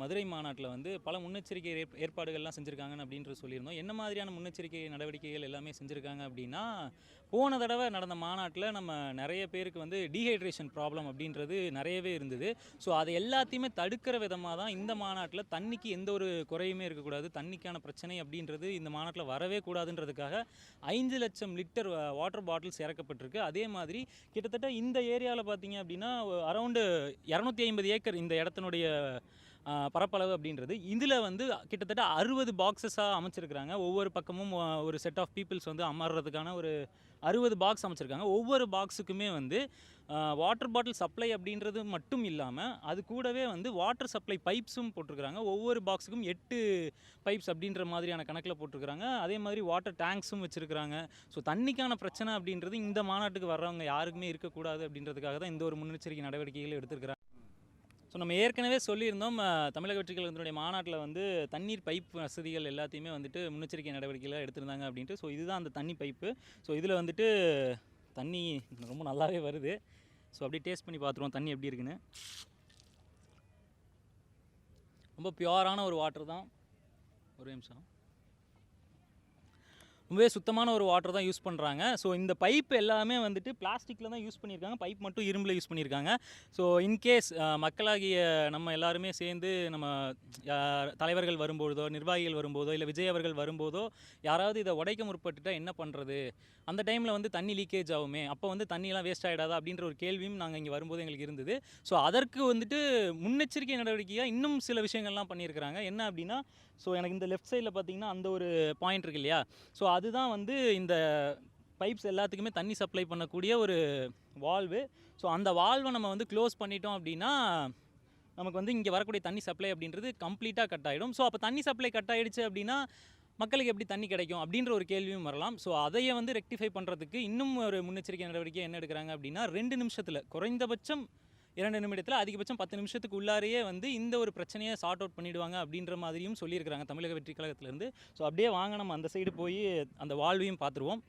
மதுரை மாநாட்டில் வந்து பல முன்னெச்சரிக்கை ஏற்பாடுகள்லாம் செஞ்சுருக்காங்கன்னு அப்படின்றது சொல்லியிருந்தோம். என்ன மாதிரியான முன்னெச்சரிக்கை நடவடிக்கைகள் எல்லாமே செஞ்சுருக்காங்க அப்படின்னா போன தடவை நடந்த மாநாட்டில் நம்ம நிறைய பேருக்கு வந்து டீஹைட்ரேஷன் ப்ராப்ளம் அப்படின்றது நிறையவே இருந்தது. ஸோ அதை எல்லாத்தையுமே தடுக்கிற விதமாக தான் இந்த மாநாட்டில் தண்ணிக்கு எந்த ஒரு குறையுமே இருக்கக்கூடாது தண்ணிக்கான பிரச்சனை அப்படின்றது இந்த மாநாட்டில் வரவே கூடாதுன்றதுக்காக ஐந்து லட்சம் லிட்டர் வாட்டர் பாட்டில்ஸ் இறக்கப்பட்டிருக்கு. அதே மாதிரி கிட்டத்தட்ட இந்த ஏரியாவில் பார்த்தீங்க அப்படின்னா அரௌண்டு இரநூத்தி ஐம்பது ஏக்கர் இந்த இடத்தினுடைய பரப்பளவு அப்படின்றது. இதில் வந்து கிட்டத்தட்ட அறுபது பாக்ஸஸாக அமைச்சிருக்கிறாங்க. ஒவ்வொரு பக்கமும் ஒரு செட் ஆஃப் பீப்புள்ஸ் வந்து அமர்றதுக்கான ஒரு அறுபது பாக்ஸ் அமைச்சிருக்காங்க. ஒவ்வொரு பாக்ஸுக்குமே வந்து வாட்டர் பாட்டில் சப்ளை அப்படின்றது மட்டும் இல்லாமல் அது கூடவே வந்து வாட்டர் சப்ளை பைப்ஸும் போட்டிருக்கிறாங்க. ஒவ்வொரு பாக்ஸுக்கும் எட்டு பைப்ஸ் அப்படின்ற மாதிரியான கணக்கில் போட்டிருக்கிறாங்க. அதே மாதிரி வாட்டர் டேங்க்ஸும் வச்சுருக்கிறாங்க. ஸோ தண்ணிக்கான பிரச்சனை அப்படின்றது இந்த மாநாட்டுக்கு வர்றவங்க யாருக்குமே இருக்கக்கூடாது அப்படின்றதுக்காக தான் இந்த ஒரு முன்னெச்சரிக்கை நடவடிக்கைகள் எடுத்திருக்கிறாங்க. ஸோ நம்ம ஏற்கனவே சொல்லியிருந்தோம் தமிழக வெற்றி கழகத்தினுடைய மாநாட்டில் வந்து தண்ணீர் பைப் வசதிகள் எல்லாத்தையுமே வந்துட்டு முன்னெச்சரிக்கை நடவடிக்கைகளாக எடுத்திருந்தாங்க அப்படின்ட்டு. ஸோ இதுதான் அந்த தண்ணி பைப்பு. ஸோ இதில் வந்துட்டு தண்ணி ரொம்ப நல்லாவே வருது. ஸோ அப்படியே டேஸ்ட் பண்ணி பார்த்துருவோம் தண்ணி எப்படி இருக்குன்னு. ரொம்ப பியூரான ஒரு வாட்டர் தான். ஒரு நிமிஷம். ரொம்பவே சுத்தமான ஒரு வாட்டர் தான் யூஸ் பண்ணுறாங்க ஸோ இந்த பைப் எல்லாமே வந்துட்டு பிளாஸ்டிக்கில் தான் யூஸ் பண்ணியிருக்காங்க. பைப் மட்டும் இரும்பில் யூஸ் பண்ணியிருக்காங்க. ஸோ இன்கேஸ் மக்களாகிய நம்ம எல்லாருமே சேர்ந்து நம்ம தலைவர்கள் வரும்போதோ நிர்வாகிகள் வரும்போதோ இல்லை விஜய் அவர்கள் வரும்போதோ யாராவது இதை உடைக்க முற்பட்டுட்டால் என்ன பண்ணுறது அந்த டைமில் வந்து தண்ணி லீக்கேஜ் ஆகுமே. அப்போ வந்து தண்ணியெல்லாம் வேஸ்ட் ஆகிடாதா அப்படின்ற ஒரு கேள்வியும் நாங்கள் இங்கே வரும்போது எங்களுக்கு இருந்தது. ஸோ அதற்கு வந்துட்டு முன்னெச்சரிக்கை நடவடிக்கையாக இன்னும் சில விஷயங்கள்லாம் பண்ணியிருக்கிறாங்க. என்ன அப்படின்னா ஸோ எனக்கு இந்த லெஃப்ட் சைடில் பார்த்தீங்கன்னா அந்த ஒரு பாயிண்ட் இருக்கு இல்லையா? ஸோ அதுதான் வந்து இந்த பைப்ஸ் எல்லாத்துக்குமே தண்ணி சப்ளை பண்ணக்கூடிய ஒரு வால்வு ஸோ அந்த வால்வை நம்ம வந்து க்ளோஸ் பண்ணிட்டோம் அப்படின்னா நமக்கு வந்து இங்கே வரக்கூடிய தண்ணி சப்ளை அப்படின்றது கம்ப்ளீட்டாக கட் ஆகிடும் ஸோ அப்போ தண்ணி சப்ளை கட் ஆகிடுச்சு அப்படின்னா மக்களுக்கு எப்படி தண்ணி கிடைக்கும் அப்படின்ற ஒரு கேள்வியும் வரலாம். ஸோ அதையே வந்து ரெக்டிஃபை பண்ணுறதுக்கு இன்னும் ஒரு முன்னெச்சரிக்கை நடவடிக்கை என்ன எடுக்கிறாங்க அப்படின்னா ரெண்டு நிமிஷத்தில் குறைந்தபட்சம் இரண்டு நிமிடத்தில் அதிகபட்சம் பத்து நிமிஷத்துக்கு உள்ளாரையே வந்து இந்த ஒரு பிரச்சனையை சார்ட் அவுட் பண்ணிடுவாங்க அப்படின்ற மாதிரியும் சொல்லியிருக்கிறாங்க தமிழக வெற்றி கழகத்திலேருந்து. ஸோ அப்படியே வாங்க நம்ம அந்த சைடு போய் அந்த வாழ்வையும் பார்த்துருவோம்.